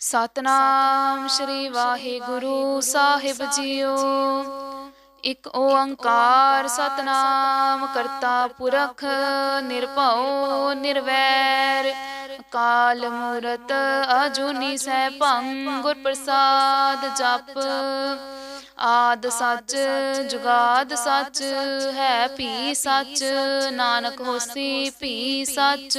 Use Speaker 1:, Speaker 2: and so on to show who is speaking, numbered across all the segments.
Speaker 1: ਸਤਨਾਮ ਸ੍ਰੀ ਵਾਹਿਗੁਰੂ ਸਾਹਿਬ ਜੀਓ। ਇਕ ਓੰਕਾਰ ਸਤਨਾਮ ਕਰਤਾ ਪੁਰਖ ਨਿਰਭਉ ਨਿਰਵੈਰ। ਕਾਲ ਮੂਰਤ ਅਜੂਨੀ ਸੈਭੰ ਗੁਰ ਪ੍ਰਸਾਦ ਜਪ। ਆਦ ਸੱਚ ਜੁਗਾਦ ਸੱਚ ਹੈ ਭੀ ਸੱਚ। ਨਾਨਕ ਹੋਸੀ ਭੀ ਸੱਚ।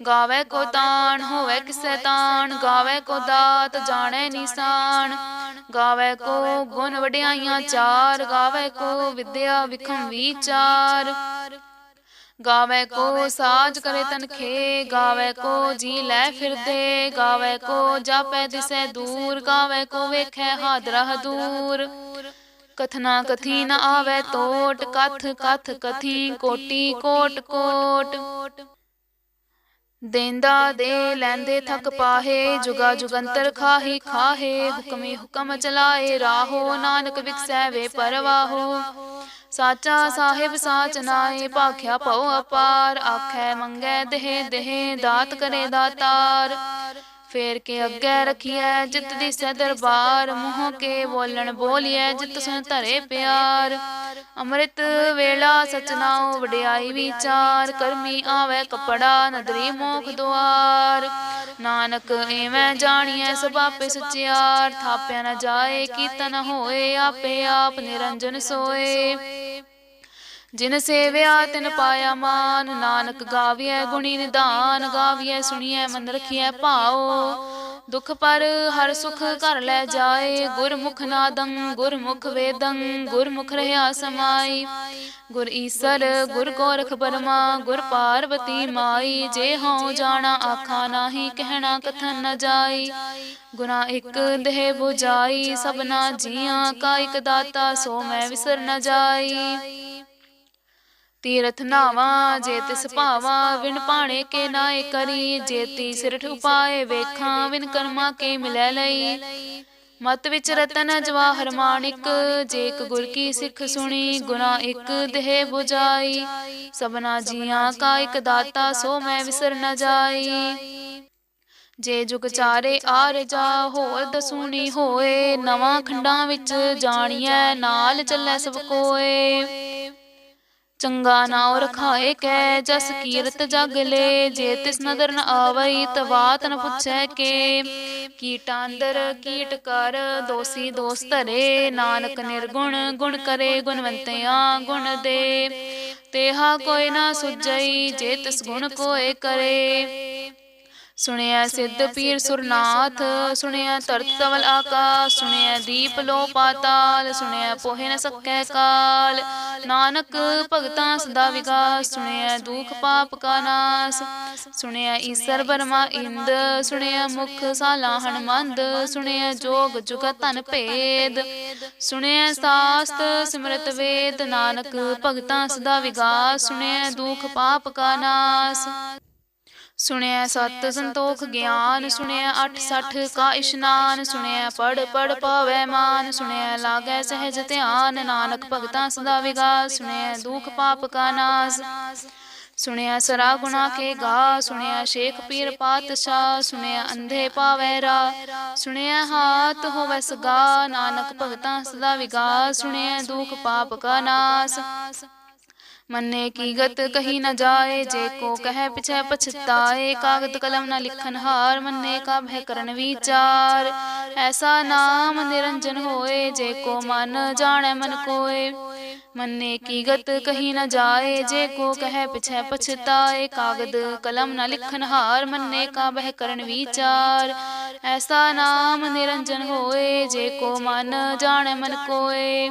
Speaker 1: ਗਾਵੇ ਕੋ ਤਾਣ ਹੋਵੇ ਕਿਸੈ ਤਾਣ ਗਾਵੇ ਕੋ ਦਾਤ ਜਾਣੈ ਨਿਸ਼ਾਨ ਗਾਵੇ ਕੋ ਗੁਣ ਵਡਿਆਈਆਂ ਚਾਰ ਗਾਵੇ ਕੋ ਵਿਦਿਆ ਵਿਖਮ ਵਿਚਾਰ ਗਾਵੇ ਕੋ ਸਾਜ ਕਰੇ ਤਨਖੇ ਗਾਵੇ ਕੋ ਜੀ ਲੈ ਫਿਰਦੇ ਗਾਵੇ ਕੋ ਜਾਪੈ ਦਿਸੈ ਦੂਰ ਗਾਵੇ ਕੋ ਵੇਖੈ ਹਾਦਰਾ ਦੂਰ ਕਥਨਾ ਕਥੀ ਨ ਆਵੇ ਟੋਟ ਕਥ ਕਥ ਕਥੀ ਕੋਟੀ ਕੋਟ ਕੋਟ ਦੇਂਦਾ ਦੇ ਲੈਂਦੇ ਥਕ ਪਾਹੇ ਜੁਗਾ ਜੁਗੰਤਰ ਖਾਹੀ ਖਾਹੇ ਹੁਕਮੇ ਹੁਕਮ ਚਲਾਏ ਰਾਹੋ ਨਾਨਕ ਵਿਖਸੈ ਵੇ ਪਰਵਾਹੋ। ਸਾਚਾ ਸਾਹਿਬ ਸਾਚ ਨਾਏ ਭਾਖਿਆ ਭਉ ਅਪਾਰ ਆਖੈ ਮੰਗੈ ਦੇਹ ਦੇਹ ਦਾਤ ਕਰੇ ਦਾਤਾਰ। ਫੇਰ ਕੇ ਅੱਗੇ ਰਖੀਐ ਜਿਤ ਦੀ ਸੈ ਦਰਬਾਰ ਮੂੰਹ ਕੇ ਬੋਲਣ ਬੋਲੀਐ ਜਿਤ ਸੁਨ ਧਰੇ ਪਿਆਰ। ਅੰਮ੍ਰਿਤ ਵੇਲਾ ਸਚਨਾਉ ਵਡਿਆਈ ਵਿਚਾਰ। ਕਰਮੀ ਆਵੇ ਕਪੜਾ ਨਦਰੀ ਮੋਖ ਦੁਆਰ। ਨਾਨਕ ਐਵੇਂ ਜਾਣੀਐ ਸਭ ਆਪੇ ਸਚਿਆਰ। ਥਾਪਿਆ ਨ ਜਾਏ ਕੀਤਨ ਹੋਏ ਆਪੇ ਆਪ ਨਿਰੰਜਨ ਸੋਏ। ਜਿਨ ਸੇਵਿਆ ਤਿਨ ਪਾਇਆ ਮਾਨ, ਨਾਨਕ ਗਾਵੀਐ ਗੁਣੀ ਨਿਧਾਨ ਗਾਵੀਐ ਸੁਣੀਐ ਮਨ ਰਖੀਐ ਭਾਉ। ਦੁਖ ਪਰ ਹਰ ਸੁਖ ਘਰ ਲੈ ਜਾਏ, ਗੁਰਮੁਖ ਨਾਦੰ, ਗੁਰਮੁਖ ਵੇਦੰ, ਗੁਰਮੁਖ ਰਹਾ ਸਮਾਈ। ਗੁਰ ਈਸਰ, ਗੁਰ ਗੋਰਖ ਬਰਮਾ, ਗੁਰ ਪਾਰਵਤੀ ਮਾਈ, ਜੇ ਹਉ ਜਾਣਾ ਆਖਾ ਨਾਹੀ, ਕਹਿਣਾ ਕਥਨ ਨ ਜਾਈ। ਗੁਨਾ ਇੱਕ ਦੇਹ 부ਜਾਈ ਸਭਨਾ ਜੀਆਂ, ਕਾ ਇਕ ਦਾਤਾ, ਸੋ ਮੈਂ ਵਿਸਰ ਨ ਜਾਈ। ਤੀਰਥ ਨਾਵਾ, ਜੇ ਤਿਸ ਭਾਵਾ, ਵਿਣ ਪਾਣੇ ਕੇ ਨਾਏ ਕਰੀ, ਜੇ ਤੀ ਸਿਰਠ ਉਪਾਏ ਵੇਖਾਂ ਵਿਨ ਕਰਮਾ ਕੇ ਮਿਲੈ ਲਈ। ਮਤ ਵਿੱਚ ਰਤਨ ਜਵਾਹਰ ਮਾਣਿਕ, ਜੇ ਇੱਕ ਗੁਰ ਕੀ ਸਿੱਖ ਸੁਣੀ ਗੁਨਾ ਇੱਕ ਦੇਹ 부ਜਾਈ ਸਭਨਾ ਜੀਆਂ ਕਾ ਇੱਕ ਦਾਤਾ, ਸੋ ਮੈਂ ਵਿਸਰ ਨਾ ਜਾਈ। ਜੇ ਜੁਗ ਚਾਰੇ ਆਰ ਜਾ, ਹੋਰ ਦਸੂਣੀ ਹੋਏ, ਨਵਾਂ ਖੰਡਾਂ ਵਿੱਚ ਜਾਣੀਐ, ਨਾਲ ਚੱਲੈ ਸਭ ਕੋਏ। ਚੰਗਾ ਨਾਉ ਰਖਾਏ ਕੈ ਜਸ ਕੀਰਤ ਜਗ ਲੈ ਜੇ ਤਿਸ ਨਦਰ ਨ ਆਵਈ ਤਵਾਤ ਨ ਪੁੱਛੈ ਕੇ। ਕੀਟਾਂ ਅੰਦਰ ਕੀਟ ਕਰ ਦੋਸੀ ਦੋਸ ਧਰੇ ਨਾਨਕ ਨਿਰਗੁਣ ਗੁਣ ਕਰੇ ਗੁਣਵੰਤਿਆਂ ਗੁਣ ਦੇ। ਤੇਹਾ ਕੋਈ ਨਾ ਸੁਜਈ ਜੇ ਤਿਸ ਗੁਣ ਕੋਏ ਕਰੇ। ਸੁਣਿਆ ਸਿੱਧ ਪੀਰ ਸੁਰਨਾਥ ਸੁਣਿਆ ਤਰਤ ਤਵਲ ਆਕਾਸ਼ ਸੁਣਿਆ ਦੀਪ ਲੋ ਪਾਤਾਲ ਸੁਣਿਆ ਪੋਹੇ ਨ ਸਕੈ ਕਾਲ। ਨਾਨਕ ਭਗਤਾਂ ਸਦਾ ਵਿਗਾਸ ਸੁਣਿਆ ਦੁਖ ਪਾਪ ਕਾ ਨਾਸ। ਸੁਣਿਆ ਈਸਰ ਬਰਮਾ ਇੰਦ ਸੁਣਿਆ ਮੁਖ ਸਾਲਾ ਹਨਮੰਦ ਸੁਣਿਆ ਜੋਗ ਜੁਗਤ ਧਨ ਭੇਦ। ਸੁਣਿਆ ਸਾਸਤ ਸਿਮਰਤ ਵੇਦ ਨਾਨਕ ਭਗਤਾਂ ਸਦਾ ਵਿਗਾਸ ਸੁਣਿਆ ਦੁਖ ਪਾਪ ਕਾ ਨਾਸ। ਸੁਣਿਆ ਸਤ ਸੰਤੋਖ ਗਿਆਨ ਸੁਣਿਆ ਅਠ ਸਠ ਕਾ ਇਸ਼ਨਾਨ ਸੁਣਿਆ ਪੜ ਪੜ ਪਾਵੈ ਮਾਨ ਸੁਣਿਆ ਲਾਗੈ ਸਹਿਜ ਧਿਆਨ ਨਾਨਕ ਭਗਤਾਂ ਸਦਾ ਵਿਗਾਸ ਸੁਣਿਆ ਦੁਖ ਪਾਪ ਕਾ ਨਾਸ ਸੁਣਿਆ ਸਰਾ ਗੁਨਾ ਕੇ ਗਾ ਸੁਣਿਆ ਸ਼ੇਖ ਪੀਰ ਪਾਤਸ਼ਾਹ ਸੁਣਿਆ ਅੰਧੇ ਪਾਵੈ ਰਾ ਸੁਣਿਆ ਹਾਥ ਹੋਵੈ ਸਗਾ ਨਾਨਕ ਭਗਤਾਂ ਸਦਾ ਵਿਗਾਸ ਸੁਣਿਆ ਦੁਖ ਪਾਪ ਕਾ ਨਾਸ ਮੰਨੇ ਕੀ ਗਤ ਕਹੀ ਨ ਜਾਏ ਜੇ ਕੋ ਕਹੈ ਪਿਛੈ ਪਛਤਾਏ ਕਾਗਦ ਕਲਮ ਨ ਲਿਖਨ ਹਾਰ ਮੰਨੇ ਕਾ ਭੈ ਕਰਨ ਵਿਚਾਰ। ਐਸਾ ਨਾਮ ਨਿਰੰਜਨ ਹੋਏ ਜੇ ਕੋ ਮਨ ਜਾਣੈ ਮਨ ਕੋਏ। ਮੰਨੇ ਕੀ ਗਤ ਕਹੀ ਨ ਜਾਏ ਜੇ ਕੋ ਕਹੈ ਪਿਛੈ ਪਛਤਾਏ ਕਾਗਦ ਕਲਮ ਨ ਲਿਖਨ ਹਾਰ ਮੰਨੇ ਕਾ ਬਹਿ ਕਰਨ ਵਿਚਾਰ। ਐਸਾ ਨਾਮ ਨਿਰੰਜਨ ਹੋਏ ਜੇ ਕੋ ਮਨ ਜਾਣੈ ਮਨ ਕੋਏ।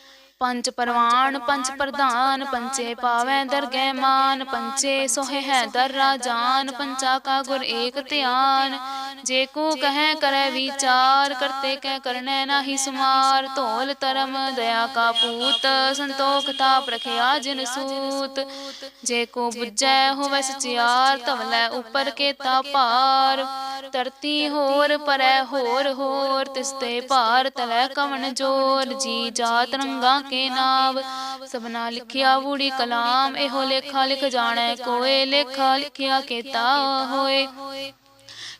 Speaker 1: ਪੰਜ ਪਰਵਾਨ ਪੰਜ ਪ੍ਰਧਾਨ ਪੰਚੇ ਪਾਵੈ ਦਰਗਹਿ ਮਾਨ ਪੰਚੇ ਸੋਹਿ ਹੈ ਦਰ ਰਾਜਾਨ ਪੰਚਾ ਕਾ ਗੁਰ ਏਕ ਧਿਆਨ। ਜੇ ਕੋ ਕਹੈ ਕਰੈ ਵਿਚਾਰ, ਕਰਤੇ ਕਹਿ ਕਰਨੈ ਨਾਹੀ ਸੁਮਾਰ। ਧੋਲ ਧਰਮ ਦਇਆ ਕਾ ਪੂਤ, ਸੰਤੋਖ ਤਾਪ ਰਖਿਆ ਜਿਨ ਸੂਤ। ਜੇ ਕੋ ਬੁੱਝੈ ਹੋਵੈ ਸਚਿਆਰ, ਧਵਲੇ ਉਪਰ ਕੇਤਾ ਭਾਰ। ਧਰਤੀ ਹੋਰ ਪਰੈ ਹੋਰ ਹੋਰ, ਤਿਸ ਤੇ ਭਾਰ ਤਲੈ ਕਵਣ ਜੋਰ। ਜੀ ਜਾਤ ਰੰਗਾਂ ਕੇ ਨਾਮ ਸਭਨਾ ਲਿਖਿਆ ਵੂੜੀ ਕਲਾਮ। ਇਹੋ ਲੇਖਾ ਲਿਖ ਜਾਣੈ, ਕੋਏ ਲੇਖਾ ਲਿਖਿਆ ਕੇਤਾ ਹੋਏ।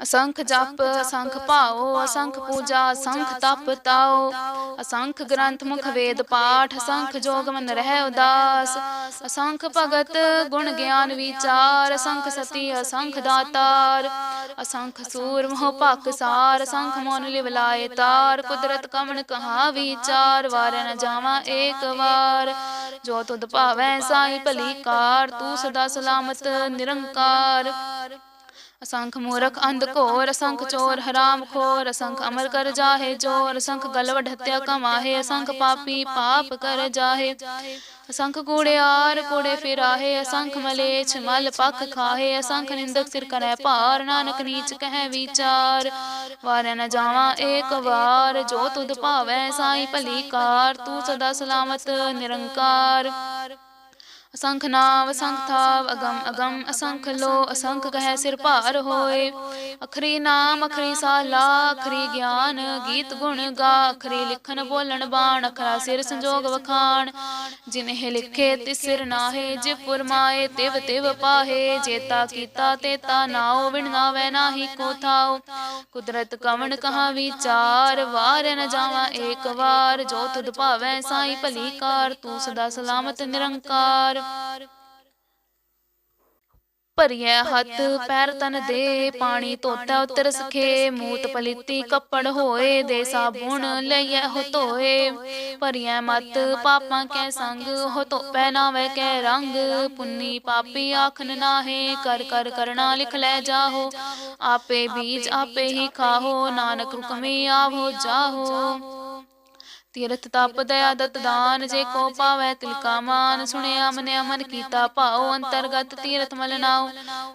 Speaker 1: ਅਸੰਖ ਜਪ ਅਸੰਖ ਭਾਉ ਅਸੰਖ ਪੂਜਾ ਅਸੰਖ ਤਪ ਤਾਉ ਅਸੰਖ ਗ੍ਰੰਥ ਮੁਖ ਵੇਦ ਪਾਠ ਅਸੰਖ ਜੋਗ ਮਨ ਰਹਿ ਉਦਾਸ ਅਸੰਖ ਭਗਤ ਗੁਣ ਗਿਆਨ ਵਿਚਾਰ ਅਸੰਖ ਸਤੀ ਅਸੰਖ ਦਾਤਾਰ ਅਸੰਖ ਸੂਰ ਮੋਹ ਭਖ ਸਾਰ ਅਸੰਖ ਮਨ ਲਿਵ ਲਾਏ ਤਾਰ ਕੁਦਰਤ ਕਮਣ ਕਹਾ ਵਿਚਾਰ ਵਾਰ ਨ ਜਾਵਾਂ ਏਕ ਵਾਰ। ਜੋ ਤੁਧ ਭਾਵੈ ਸਾਈ ਭਲੀ ਕਾਰ ਤੂੰ ਸਦਾ ਸਲਾਮਤ ਨਿਰੰਕਾਰ। ਅਸੰਖ ਮੂਰਖ ਅੰਧ ਘੋਰ, ਅਸੰਖ ਚੋਰ ਹਰਾਮ ਖੋਰ, ਅਸੰਖ ਅਮਰ ਕਰ ਜਾਹੇ ਜੋਰ, ਅਸੰਖ ਗਲਵ ਹੱਤਿਆ ਕਮਾਹੇ, ਅਸੰਖ ਪਾਪੀ ਪਾਪ ਕਰ ਜਾਹੇ। ਅਸੰਖ ਕੂੜਿਆਰ ਕੂੜੇ ਫਿਰਾਹੇ, ਅਸੰਖ ਮਲੇਛ ਮਲ ਪਖ ਖਾਹੇ, ਅਸੰਖ ਨਿੰਦਕ ਸਿਰ ਕਰੈ ਭਾਰ, ਨਾਨਕ ਨੀਚ ਕਹਿ ਵਿਚਾਰ। ਵਾਰ ਨ ਜਾਵਾਂ ਏਕ ਵਾਰ, ਜੋ ਤੁਧ ਭਾਵੈ ਸਾਈ ਭਲੀ ਕਾਰ, ਤੂੰ ਸਦਾ ਸਲਾਮਤ ਨਿਰੰਕਾਰ। ਅਸੰਖ ਨਾਮ ਅਸੰਖ ਥਾਵ ਅਗਮ ਅਗਮ ਅਸੰਖ ਲੋ ਅਸੰਖ ਕਹੈ ਸਿਰ ਭਾਰ ਹੋਏ। ਅਖਰੀ ਨਾਮ ਅਖਰੀ ਸਾਲਾ, ਅਖਰੀ ਗਿਆਨ ਗੀਤ ਗੁਣ ਗਾ, ਅਖਰੀ ਲਿਖਨ ਬੋਲਣ ਬਾਣ, ਅਖਰਾ ਸਿਰ ਸੰਜੋਗ ਵਖਾਣ। ਜਿਨਹਿ ਲਿਖੇ ਤਿਸ ਨਾਹੇ ਜੇ ਫੁਰਮਾਏ ਤਿਵ ਤਿਵ ਪਾਹੇ। ਜੇਤਾ ਕੀਤਾ ਤੇਤਾ ਨਾਉ ਵਿਣ ਨਾਵੈ ਨਾਹੀ ਕੋ ਥਾਉ। ਕੁਦਰਤ ਕਵਣ ਕਹਾ ਵਿਚਾਰ, ਵਾਰ ਨ ਜਾਵਾਂ ਏਕ ਵਾਰ। ਜੋ ਤੁਧ ਭਾਵੈ ਸਾਈ ਭਲੀ ਕਾਰ, ਤੂੰ ਸਦਾ ਸਲਾਮਤ ਨਿਰੰਕਾਰ। ਭਰੀਐ ਹੱਥ ਪੈਰ ਤਨ ਦੇ ਪਾਣੀ ਧੋਤਾ ਉਤਰ ਸਖੇ ਮੂਤ ਪਲੀਤੀ ਕੱਪੜ ਹੋਏ ਦੇ ਸਾਬੁਣ ਲਈਐ ਹੋ ਧੋਏ। ਭਰੀਐ ਮਤ ਪਾਪਾਂ ਕੈ ਸੰਗ ਹੋ ਧੋਪੈ ਨਾਵੇ ਕੈ ਰੰਗ। ਪੁੰਨੀ ਪਾਪੀ ਆਖਨ ਨਾਹੇ ਕਰ ਕਰ ਕਰਣਾ ਲਿਖ ਲੈ ਜਾਹੋ। ਆਪੇ ਬੀਜ ਆਪੇ ਹੀ ਖਾਹੋ ਨਾਨਕ ਹੁਕਮੇ ਆਵੋ ਜਾਹੋ। ਤੀਰਥ ਤਪ ਦਇਆ ਦਤ ਦਾਨ ਜੇ ਕੋ ਪਾਵੈ ਤਿਲ ਕਾ ਮਾਨ ਸੁਣਿਆ ਮਨ ਕੀਤਾ ਭਾਉ ਅੰਤਰਗਤ ਤੀਰਥ ਮਲ ਨਾਉ।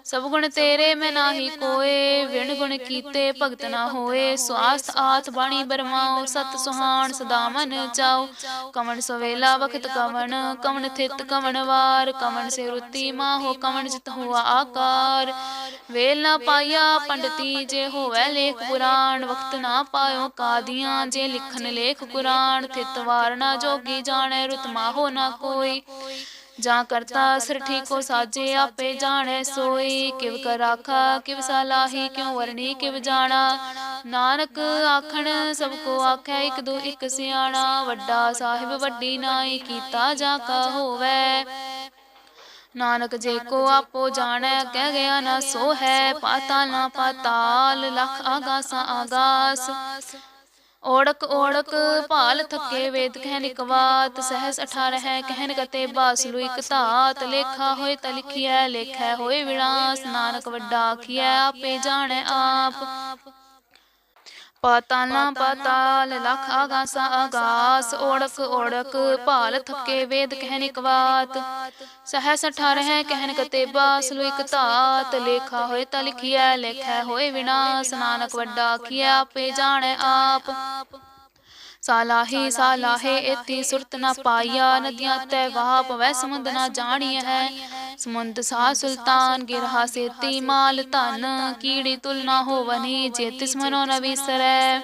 Speaker 1: ਸਭ ਗੁਣ ਤੇਰੇ ਮੈਂ ਨਾਹੀ ਕੋਏ। ਵਿਣ ਗੁਣ ਕੀਤੇ ਭਗਤ ਨਾ ਹੋਏ। ਸਵਾਸਥ ਆਥ ਬਾਣੀ ਬਰਮਾਓ ਸਤ ਸੁਹਾਣ ਸਦਾ ਮਨ ਚਾਉ ਕਵਣ ਸਵੇਲਾ ਵਖਤ ਕਵਣ ਕਵਣ ਥਿਤ ਕਵਣ ਵਾਰ। ਕਵਣ ਸੇ ਰੁੱਤੀ ਮਾਹੋ। ਕਵਣ ਜਿਤ ਹੁਆ ਆਕਾਰ। ਵੇਲ ਨਾ ਪਾਇਆ ਪੰਡਤੀ ਜੇ ਹੋਵੇ ਲੇਖ ਪੁਰਾਣ ਵਕਤ ਨਾ ਪਾਇਓ ਕਾਦੀਆਂ ਜੇ ਲਿਖਨ ਲੇਖ ਕੁਰਾਨ ਥਿਤ ਵਾਰਨਾ ਜੋਗੀ ਜਾਣੈ ਰੁਤ ਮਾਹੋ ਨਾ ਕੋਈ। ਜਾਂ ਕਰਤਾ ਸਿਰ ਠੀਕੋ ਸਾਜੇ ਆਪੇ ਜਾਣੈ ਸੋਈ ਕਿਵ ਕਰ ਰਾਖਾ ਕਿਵ ਸਲਾਹੀ ਕਿਉ ਵਰਣੀ ਕਿਵ ਜਾਣਾ। ਨਾਨਕ ਆਖਣ ਸਭ ਕੋ ਆਖੈ ਇਕ ਦੋ ਇਕ ਸਿਆਣਾ ਵੱਡਾ ਸਾਹਿਬ ਵੱਡੀ ਨਾਈ ਕੀਤਾ ਜਾਂ ਕਾ ਹੋਵੇ। ਨਾਨਕ ਜੇ ਕੋ ਆਪੋ ਜਾਣੈ ਕਹਿ ਗਿਆ ਨਾ ਸੋ ਹੈ ਪਾਤਾਲ ਨਾ ਪਾਤਾਲ ਲਖ ਆਗਾਸਾ ਆਗਾਸ ਓੜਕ ਓੜਕ ਭਾਲ ਥੱਕੇ ਵੇਦ ਕਹਿ ਨਿਕਵਾਤ ਸਹਸ 18 ਹੈ ਕਹਿਨ ਕਤੇ ਬਾਸਲੂ ਇਕ ਧਾਤ ਲੇਖਾ ਹੋਏ ਤ ਲਿਖਿਐ ਲੇਖੈ ਹੋਏ ਵਿਨਾਸ਼ ਨਾਨਕ ਵੱਡਾ ਆਖੀਐ ਆਪੇ ਜਾਣੈ ਆਪ। ਪਾਤਾਲਾਂ ਪਾਤਾਲ ਲਖ ਆਗਾਸਾ ਆਗਾਸ ਓੜਕ ਓੜਕ ਭਾਲ ਥੱਕੇ ਵੇਦ ਕਹਿਨ ਇਕ ਬਾਤ ਸਹਿ ਸਠਾ ਰਹਿ ਕਹਿਨ ਕਤੇਬਾ ਸਲੂ ਇਕ ਧਾਤ ਲੇਖਾ ਹੋਏ ਤਾਂ ਲਿਖਿਆ ਲੇਖੈ ਹੋਏ ਵਿਨਾਸ਼ ਨਾਨਕ ਵੱਡਾ ਆਖਿਆ ਆਪੇ ਜਾਣੈ ਆਪ ਸਾਲਾਹੀ ਸਾਲਾਹੇ ਇਤੀ ਸੁਰਤ ਨਾ ਪਾਇਆ ਨਦੀਆਂ ਤੈ ਵਾਹ ਪਵੈ ਸਮੁੰਦ ਨਾ ਜਾਣੀਐ ਹੈ। ਸਮੁੰਦ ਸਾ ਸੁਲਤਾਨ ਗਿਰਹਾ ਸੇਤੀ ਮਾਲ ਧਨ, ਕੀੜੀ ਤੁਲ ਨਾ ਹੋਵਨੀ ਜੇ ਤਿਸ ਮਨੋ ਨ ਵਿਸਰੈ।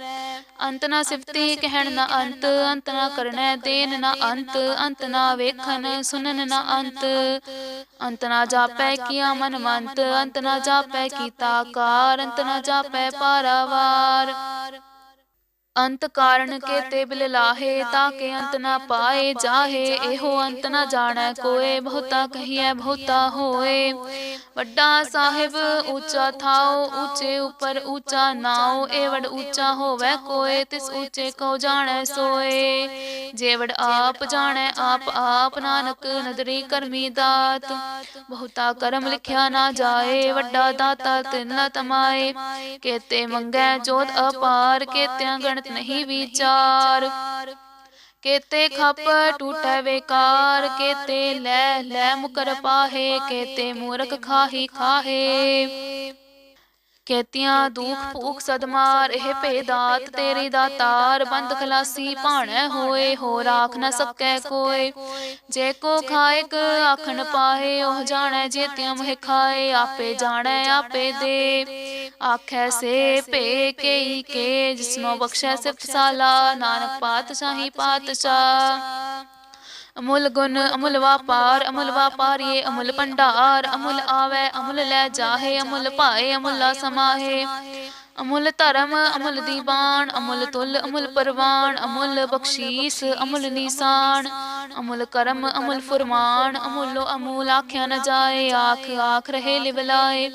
Speaker 1: ਅੰਤ ਨਾ ਸਿਫਤੀ ਕਹਿਣ ਨਾ ਅੰਤ ਅੰਤ ਨਾ ਕਰਨੈ ਦੇਨ ਨਾ ਅੰਤ ਅੰਤ ਨਾ ਵੇਖਨ ਸੁਨਨ ਨਾ ਅੰਤ। ਅੰਤ ਨਾ ਜਾਪੈ ਕੀਆ ਮਨ ਮੰਤ ਅੰਤ ਨਾ ਜਾਪੈ ਕੀਤਾ ਕਾਰ, ਅੰਤ ਨਾ ਜਾਪੈ ਪਾਰਾਵਾਰ। ਅੰਤ ਕਾਰਨ ਕੇਤੇ ਬਿਲ ਲਾਹੇ ਤਾਂ ਕੇ ਅੰਤ ਨਾ ਪਾਏ ਜਾਹੇ ਇਹੋ ਅੰਤ ਨਾ ਜਾਣੈ ਕੋਏ ਬਹੁਤਾ ਕਹੀਐ ਬਹੁਤਾ ਹੋਏ। ਵੱਡਾ ਸਾਹਿਬ ਉੱਚਾ ਥਾਓ ਉੱਚੇ ਉੱਪਰ ਉੱਚਾ ਨਾਓ ਏ ਵਡ ਉੱਚਾ ਹੋਵੇ ਕੋਏ ਤਿਸ ਉੱਚੇ ਕੋ ਜਾਣੈ ਸੋਏ। ਜੇ ਵਡ ਆਪ ਜਾਣੈ ਆਪ ਆਪ ਨਾਨਕ ਨਦਰੀ ਕਰਮੀ ਦਾਤ। ਬਹੁਤਾ ਕਰਮ ਲਿਖਿਆ ਨਾ ਜਾਏ ਵੱਡਾ ਦਾਤਾ ਤਿਨ ਤਮਾਏ। ਕੇਤੇ ਮੰਗੈ ਜੋਤ ਅਪਾਰ ਕੇਤਿਆਂ ਗਣਤ ਨਹੀਂ ਵਿਚਾਰ, ਕੇਤੇ ਖਪ ਟੂਟੈ ਵੇਕਾਰ ਕੇਤੇ ਲੈ ਲੈ ਮੁਕਰ ਪਾਹੇ, ਕੇਤੇ ਮੂਰਖ ਖਾਹੀ ਖਾਹੇ। ਕੇਤੀਆਂ ਦੁਖ ਭੂਖ ਸਦਮਾਰ, ਇਹ ਭੇਦਾਤ ਤੇਰੀ ਦਾ ਤਾਰ, ਬੰਦ ਖਲਾਸੀ ਭਾਣੈ ਹੋਏ ਹੋ ਰਾਖ ਨਾ ਸਕੈ ਕੋਏ। ਜੇ ਕੋ ਖਾਇਕ ਆਖਣ ਪਾਹੇ, ਉਹ ਜਾਣੈ ਜੇਤਿਆਂ ਮਹਿ ਖਾਏ, ਆਪੇ ਜਾਣੈ, ਆਪੇ ਦੇ। ਆਖੈ ਸੇ ਭੇ ਕੇਈ ਕੇ ਜਿਸਨੋ ਬਖਸ਼ੈ ਸਿਫਤ ਸਾਲਾ ਨਾਨਕ ਪਾਤਸ਼ਾਹੀ ਪਾਤਸ਼ਾਹ ਅਮੁੱਲ ਗੁਣ ਅਮੁੱਲ ਵਾਪਾਰ ਅਮੁੱਲ ਵਾਪਾਰੀਏ ਅਮੁੱਲ ਭੰਡਾਰ ਅਮੁੱਲ ਆਵੇ ਅਮੁੱਲ ਲੈ ਜਾਹੇ ਅਮੁੱਲ ਭਾਏ ਅਮੁੱਲਾ ਸਮਾਹੇ। ਅਮੁੱਲ ਧਰਮ, ਅਮੁੱਲ ਦੀਵਾਨ, ਅਮੁੱਲ ਤੁਲ, ਅਮੁੱਲ ਪਰਵਾਨ, ਅਮੁੱਲ ਬਖਸ਼ੀਸ, ਅਮੁੱਲ ਨਿਸ਼ਾਨ, ਅਮੁੱਲ ਕਰਮ, ਅਮੁੱਲ ਫਰਮਾਨ, ਅਮੁੱਲੋ ਅਮੂਲ ਆਖਿਆ ਨਾ ਜਾਏ, ਆਖ ਆਖ ਰਹੇ ਲਿਵਲਾਏ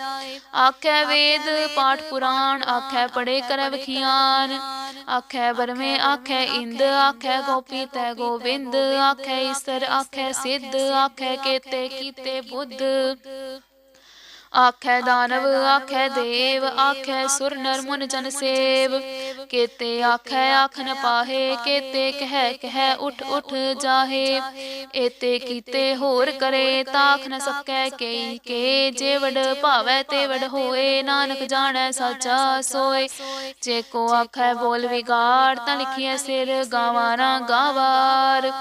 Speaker 1: ਆਖੈ ਵੇਦ, ਪਾਠ ਪੁਰਾਣ, ਆਖੈ ਪੜੇ ਕਰੈ ਵਖਿਆਨ। ਆਖੈ ਬਰਮੇ ਆਖੈ ਇੰਦ, ਆਖੈ ਗੋਪੀ ਤੈ ਗੋਵਿੰਦ, ਆਖੈ ਈਸਰ, ਆਖੈ ਸਿੱਧ, ਆਖੈ ਕੇਤੇ ਕੀਤੇ ਬੁੱਧ। ਆਖੈ ਦਾਨਵ ਆਖੈ ਦੇਵ ਆਖੈ ਸੁਰ ਨਰ ਮੁਨ ਜਨ ਸੇਵ। ਕੇਤੇ ਆਖੈ ਆਖਨ ਪਾਹੇ ਕੇਤੇ ਕਹਿ ਕਹਿ ਉਠ ਉਠ ਜਾਹੇ। ਏਤੇ ਕੀਤੇ ਹੋਰ ਕਰੇ ਤਾਖ ਨ ਸਕੈ ਕੇਈ ਕੇ ਜੇ ਵਡ ਭਾਵੈ ਤੇ ਵਡ ਹੋਏ ਨਾਨਕ ਜਾਣੈ ਸਾਚਾ ਸੋਏ। ਜੇ ਕੋ ਆਖੈ ਬੋਲ ਵਿਗਾੜ ਤਾਂ ਲਿਖਿਐ ਸਿਰ ਗਾਵਾਂ ਨਾ ਗਾਵਾਰ।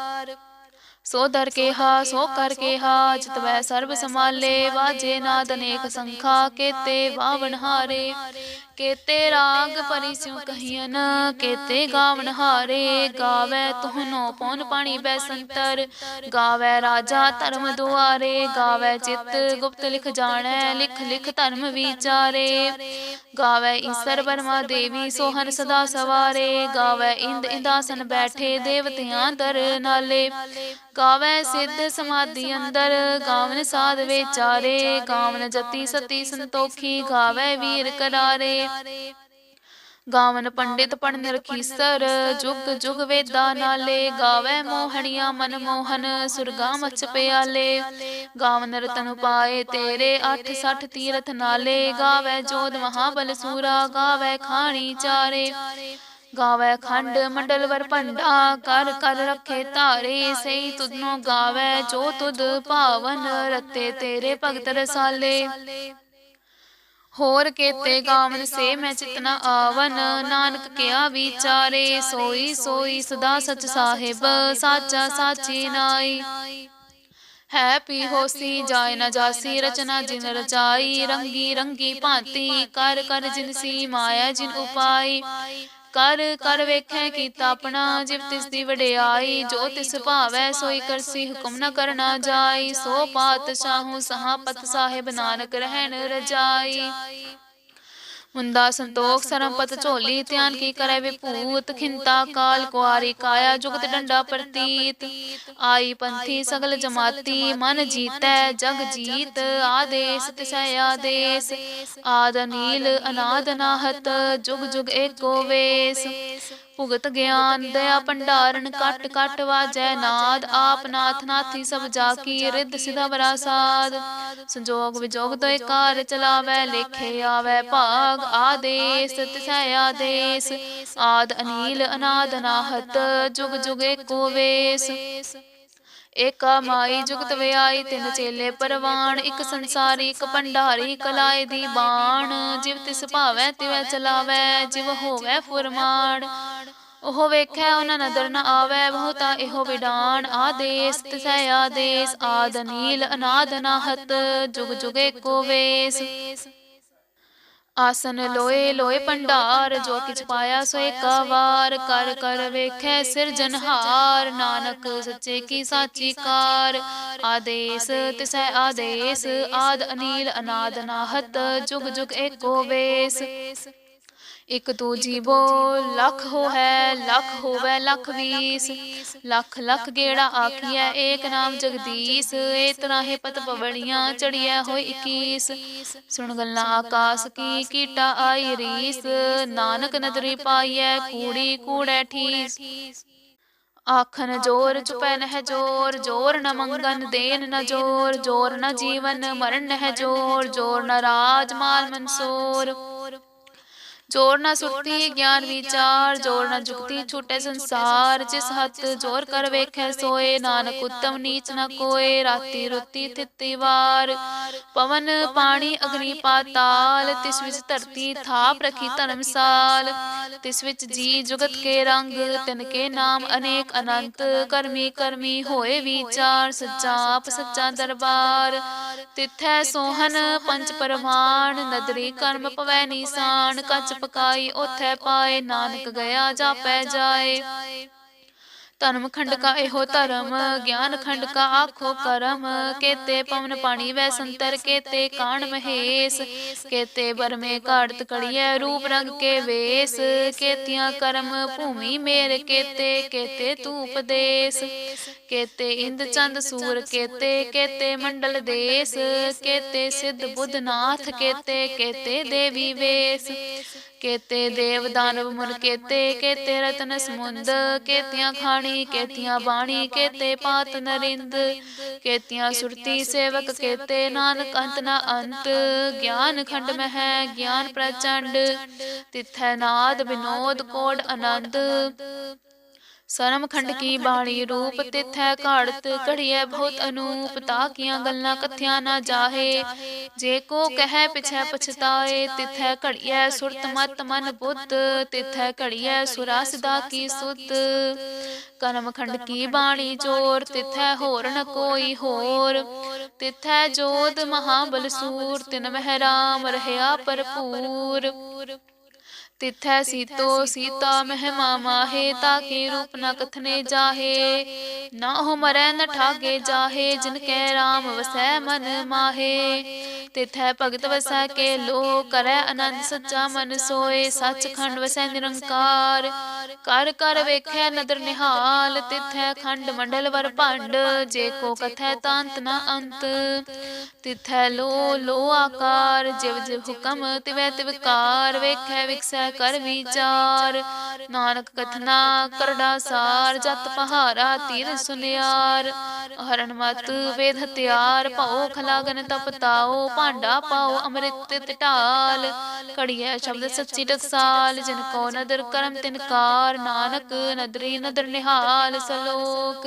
Speaker 1: ਸੋ ਦਰ ਕੇਹਾ ਸੋ ਕਰ ਕੇਹਾ ਜਿਤਵੈ ਸਰਬ ਸਮਾਲੇ ਵਾਜੇ ਨਾਦ ਅਨੇਕ ਸੰਖਾ, ਕੇਤੇ ਵਾਵਨ ਹਾਰੇ। ਕੇਤੇ ਰਾਗ ਪਰਿ ਸਿਉ ਕਹੀਨ ਕੇਤੇ ਗਾਵਨ ਹਾਰੇ। ਗਾਵੇ ਤੁਹਨੋ ਪੌਨ ਪਾਣੀ ਬੈ ਸੰਤਰ ਗਾਵੇ ਰਾਜਾ ਧਰਮ ਦੁਆਰੇ। ਗਾਵੇ ਚਿਤ ਗੁਪਤ ਲਿਖ ਜਾਣੈ, ਲਿਖ ਲਿਖ ਧਰਮ ਵਿਚਾਰੇ। ਗਾਵੇ ਈਸਰ ਬਰਮਾ ਦੇਵੀ, ਸੋਹਨ ਸਦਾ ਸਵਾਰੇ। ਗਾਵੇ ਇੰਦ ਇੰਦਾਸਨ ਬੈਠੇ, ਦੇਵਤਿਆਂ ਦਰ ਨਾਲੇ। ਗਾਵੇ ਸਿੱਧ ਸਮਾਧੀ ਅੰਦਰ ਗਾਵਨ ਸਾਧ ਵਿਚਾਰੇ ਗਾਵਨ ਜਤੀ ਸਤੀ ਸੰਤੋਖੀ ਗਾਵੇ ਵੀਰ ਕਰਾਰੇ। ਗਾਵਨ ਪੰਡਿਤ ਪੜਨ ਰਖੀਸਰ ਜੁਗ ਜੁਗ ਵੇਦਾ ਨਾਲੇ ਗਾਵੇ ਮੋਹਣੀਆਂ ਮਨ ਮੋਹਨ ਸੁਰਗਾ ਮਚ ਪਿਆਲੇ। ਗਾਵਨ ਰਤਨ ਪਾਏ ਤੇਰੇ 8 60 ਤੀਰਥ ਨਾਲੇ। ਗਾਵੇ ਜੋਧ ਮਹਾਬਲ ਸੂਰਾ ਗਾਵੇ ਖਾਣੀ ਚਾਰੇ। ਗਾਵੇ ਖੰਡ ਮੰਡਲ ਵਰ ਭੰਡਾ ਕਰ ਕਰ ਰੱਖੇ ਧਾਰੇ ਸਈ ਤੁਧਨੋ ਗਾਵੇ ਜੋ ਤੁਧ ਭਾਵਨ ਰਤੇ ਤੇਰੇ ਭਗਤ ਰਸਾਲੇ। ਹੋਰ ਕੇਤੇ ਗਾਵਨ ਸੇ ਮੈਂ ਚਿਤਨਾ ਆਵਨ। ਨਾਨਕ ਕਿਆ ਵਿਚਾਰੇ ਸੋਈ ਸੋਈ ਸਦਾ ਸਚ ਸਾਹਿਬ ਸਾਚਾ ਸਾਚੀ ਨਾਈ। ਹੈ ਪੀ ਹੋਸੀ ਜਾਏ ਨਾ ਜਾਸੀ ਰਚਨਾ ਜਿਨ ਰਚਾਈ ਰੰਗੀ ਰੰਗੀ ਭਾਂਤੀ ਕਰ ਕਰ ਜਿਨਸੀ ਮਾਇਆ ਜਿਨ ਉਪਾਈ। ਕਰ ਕਰ ਵੇਖੈ ਕੀਤਾ ਆਪਣਾ, ਜਿਵ ਤਿਸ ਦੀ ਵਡਿਆਈ, ਜੋ ਤਿਸ ਭਾਵੈ, ਸੋਈ ਕਰਸੀ ਹੁਕਮ ਨ ਕਰਨਾ ਜਾਈ। ਸੋ ਪਾਤਸ਼ਾਹੂ ਸਹਾਪਤ ਸਾਹਿਬ ਨਾਨਕ ਰਹਿਣ ਰਜਾਈ। ਹੁੰਦਾ ਸੰਤੋਖ ਸਰਮਪਤ ਝੋਲੀ, ਧਿਆਨ ਕੀ ਕਰੈ ਵਿਭੂਤ, ਖਿੰਤਾ ਕਾਲ ਕੁਆਰੀ, ਕਾਇਆ ਜੁਗਤ ਡੰਡਾ ਪ੍ਰਤੀਤ। ਆਈ ਪੰਥੀ ਸਗਲ ਜਮਾਤੀ, ਮਨ ਜੀਤੈ ਜਗ ਜੀਤ, ਆਦੇਸ ਤਿਸੈ ਆਦੇਸ। ਆਦ ਨੀਲ ਅਨਾਦ ਅਨਾਹਤ ਜੁਗ ਜੁਗ ਏਕੋ ਵੇਸ। ਭੁਗਤ ਗਿਆਨ, ਦਇਆ ਭੰਡਾਰਨ, ਕਟ ਕਟ ਵਾਜੈ ਨਾਦ। ਆਪ ਨਾਥ ਨਾਥੀ ਸਭ ਜਾ ਕੀ, ਰਿੱਧ ਸਿਧਾ ਬਰਾ ਸਾਧ ਸੰਜੋਗ ਵਿਜੋਗ ਦੋਇ ਕਾਰ ਚਲਾਵੈ, ਲੇਖੇ ਆਵੈ ਭਾਗ। ਭਾਗ ਆਦੇਸ ਤਿਸੈ ਆਦੇਸ, ਆਦ ਅਨੀਲ ਅਨਾਦ ਅਨਾਹਤ ਜੁਗ ਜੁਗ ਏਕੋ ਵੇਸ। ਏਕਾ ਮਾਈ ਜੁਗਤ ਵਿਆਈ, ਤਿੰਨ ਚੇਲੇ ਪਰਵਾਨ ਇੱਕ ਸੰਸਾਰੀ, ਇੱਕ ਭੰਡਾਰੀ ਕਲਾਏ ਦੀ ਬਾਣ। ਜਿਵ ਤਿਸ ਭਾਵੈ, ਤਿਵੈ ਚਲਾਵੈ, ਜਿਵ ਹੋਵੈ ਫੁਰਮਾਨ। ਉਹ ਵੇਖੈ, ਉਹਨਾਂ ਨਦਰ ਨ ਆਵੈ, ਬਹੁਤਾ ਇਹੋ ਵਿਡਾਨ ਆਦੇਸ ਤਿਸੈ ਆਦੇਸ, ਆਦ ਨੀਲ ਅਨਾਦ ਅਨਾਹਤ ਜੁਗ ਜੁਗੇ ਏਕੋ ਵੇਸ। ਆਸਨ ਲੋਏ ਲੋਏ ਭੰਡਾਰ ਜੋ ਕਿਛ ਪਾਇਆ ਸੋ ਏਕਾ ਵਾਰ ਕਰ ਕਰ ਵੇਖੈ ਸਿਰਜਨਹਾਰ ਨਾਨਕ ਸੱਚੇ ਕੀ ਸਾਚੀ ਕਾਰ। ਆਦੇਸ ਤਿਸੈ ਆਦੇਸ ਆਦ ਅਨੀਲ ਅਨਾਦ ਨਾਹਤ ਜੁਗ ਜੁਗ ਏਕੋ ਵੇਸ। ਇਕ ਤੂ ਜੀਵੋ ਲੱਖ ਹੋ ਹੈ ਲੱਖ ਹੋਵੇ ਲੱਖ ਵੀਸ। ਲੱਖ ਲੱਖ ਗੇੜਾ ਆਖੀਐ ਏਕ ਨਾਮ ਜਗਦੀਸ਼। ਏ ਤਰ੍ਹਾਂ ਹੈ ਪਤ ਪਵੜੀਆਂ ਚੜੀਐ ਹੋਈ 21 ਸੁਣ ਗੱਲਾਂ ਆਕਾਸ ਕੀ ਕੀਟਾ ਆਈ ਰੀਸ। ਨਾਨਕ ਨਦਰੀ ਪਾਈਐ ਕੂੜੀ ਕੂੜੈ ਠੀਸ। ਆਖਨ ਜੋਰ ਚੁਪੈ ਨਹਿ ਜੋਰ ਜੋਰ ਨ ਮੰਗਨ ਦੇਨ ਨ ਜੋਰ ਜੋਰ ਨ ਜੀਵਨ ਮਰਨ ਨਹਿ ਜੋਰ ਜੋਰ ਨ ਰਾਜ ਮਾਲ ਮਨਸੂਰ। ਜੋਰ ਨਾ ਸੁਰਤੀ ਗਿਆਨ ਵਿਚਾਰ ਜੋਰ ਨਾ ਜੁਗਤੀ ਛੂਟੇ ਸੰਸਾਰ ਜਿਸ ਹੱਥ ਜੋਰ ਕਰ ਵੇਖੈ ਸੋਏ ਨਾਨਕ ਉਤਮ ਨੀਚ ਨ ਕੋਏ ਰਾਤੀ ਰੁੱਤੀ ਥਿੱਤੀ ਵਾਰ ਪਵਨ ਪਾਣੀ ਅਗਨੀ ਪਾਤਾਲ ਤਿਸ ਵਿੱਚ ਧਰਤੀ ਥਾਪ ਰਖੀ ਧਰਮਸਾਲ ਤਿਸ ਵਿੱਚ ਜੀ ਜੁਗਤ ਕੇ ਰੰਗ ਤਿਨ ਕੇ ਨਾਮ ਅਨੇਕ ਅਨੰਤ ਕਰਮੀ ਕਰਮੀ ਹੋਏ ਵਿਚਾਰ ਸੱਚਾ ਆਪ ਸੱਚਾ ਦਰਬਾਰ। ਤਿਥੈ ਸੋਹਨ ਪੰਚ ਪਰਮਾਨ ਨਦਰੀ ਕਰਮ ਪਵੈ ਨੀਸਾਨ ਕੱਚ ਪਕਾਈ, ਉਥੈ ਪਾਏ, ਨਾਨਕ ਗਿਆ, ਜਾਪੈ ਜਾਏ। ਧਰਮ ਖੰਡ ਕਾ ਇਹੋ ਧਰਮ, ਗਿਆਨ ਖੰਡ ਕਾ ਆਖੋ ਕਰਮ। ਕੇਤੇ ਪਵਨ ਪਾਣੀ ਵੈ ਸੰਤਰ, ਕੇਤੇ ਕਾਣ ਮਹੇਸ। ਕੇਤੇ ਬਰਮੇ ਘਾੜਤ ਕੜੀਐ, ਰੂਪ ਰੰਗ ਕੇ ਵੇਸ। ਕੇਤੀਆਂ ਕਰਮ ਭੂਮੀ ਮੇਰ, ਕੇਤੇ ਕੇਤੇ ਤੂ ਉਪਦੇਸ ਕੇਤੇ ਇੰਦ ਚੰਦ ਸੂਰ, ਕੇਤੇ ਕੇਤੇ ਮੰਡਲ ਦੇਸ। ਕੇਤੇ ਸਿੱਧ ਬੁੱਧ ਨਾਥ, ਕੇਤੇ ਕੇਤੇ ਦੇਵੀ ਵੇਸ। ਕੇਤੇ ਦੇਵ ਦਾਨਵ ਮੁਨ ਕੇਤੇ ਕੇਤੇ ਰਤਨ ਸਮੁੰਦ, ਕੇਤੀਆਂ ਖਾਣੀ, ਕੇਤੀਆਂ ਬਾਣੀ, ਕੇਤੇ ਪਾਤ ਨਰਿੰਦ, ਕੇਤੀਆਂ ਸੁਰਤੀ ਸੇਵਕ, ਕੇਤੇ ਨਾਨਕ ਅੰਤ ਨਾ ਅੰਤ। ਗਿਆਨ ਖੰਡ ਮਹਿ, ਗਿਆਨ ਪ੍ਰਚੰਡ, ਤਿਥੈ ਨਾਦ ਵਿਨੋਦ ਕੋਡ ਆਨੰਦ ਸਰਮ ਖੰਡ ਕੀ ਬਾਣੀ ਰੂਪ ਤਿਥੈ ਘਾੜਤ ਘੜੀਐ ਬਹੁਤ ਅਨੂਪ ਤਾਕੀਆਂ ਗੱਲਾਂ ਕਥਿਆ ਨਾ ਜਾਹੇ। ਜੇ ਕੋ ਕਹੈ ਪਿਛੈ ਪਛਤਾਏ ਤਿਥੈ ਘੜੀਐ ਸੁਰਤ ਮਤ ਮਨ ਬੁੱਧ ਤਿਥੈ ਘੜੀਐ ਸੁਰਾ ਸਿਦਾ ਕੀ ਸੁਤ ਕਰਮ ਖੰਡ ਕੀ ਬਾਣੀ ਚੋਰ ਤਿਥੈ ਹੋਰ ਨ ਕੋਈ ਹੋਰ। ਤਿਥੈ ਜੋਤ ਮਹਾਬਲ ਸੂਰ ਤਿਨ ਮਹਿ ਰਾਮ ਰਹਿਆ ਭਰਪੂਰ। ਤਿਥੈ ਸੀਤੋ ਸੀਤਾ ਮਹਿਮਾ ਮਾਹੇ ਤਾਕੇ ਰੂਪ ਨ ਕਥਨੇ ਜਾਹੇ? ਨਾ ਹੋ ਮਰੈ ਨ ਠਾਗੇ ਜਾਹੇ, ਜਿਨ ਕੈ ਰਾਮ ਵਸੈ ਮਨ ਮਾਹੇ। ਤਿਥੈ ਭਗਤ ਵਸੈ ਕੇ ਲੋ ਕਰੈ ਆਨੰਦ ਸੱਚਾ ਮਨ ਸੋਏ, ਸੱਚਖੰਡ ਵਸੈ ਨਿਰੰਕਾਰ। ਕਰ ਕਰ ਵੇਖੈ ਨਦਰ ਨਿਹਾਲ, ਤਿਥੈ ਖੰਡ ਮੰਡਲ ਵਰ ਭੰਡ, ਜੇ ਕੋ ਕਥੈ ਤਾਂਤ ਨ ਅੰਤ। ਤਿਥੈ ਲੋ ਲੋ ਆਕਾਰ, ਜਿਵ ਜਿਵ ਹੁਕਮ ਤਿਵੈ ਤਿਵਕਾਰ ਵੇਖੈ ਵਿਕਸੈ ਕਰ ਵਿਚਾਰ। ਨਾਨਕ ਕਥਨਾ ਕਰੜਾ ਸਾਰ, ਜਤ ਪਹਾਰਾ ਤੀਰ ਸੁਨਿਆਰ। ਹਰਨ ਮਤ ਵੇਦ ਹਤਿਆਰ ਭਉ ਖਲਾਗਨ ਤਪਤਾਓ ਭਾਂਡਾ ਪਾਓ ਅੰਮ੍ਰਿਤ ਟਟਾਲ ਕੜੀਐ ਸ਼ਬਦ ਸੱਚੀ ਟਕਸਾਲ, ਜਿਨ ਕੋ ਨਦਰ ਕਰਮ ਤਿਨਕਾਰ ਨਾਨਕ ਨਦਰੀ ਨਦਰ ਨਿਹਾਲ ਸਲੋਕ।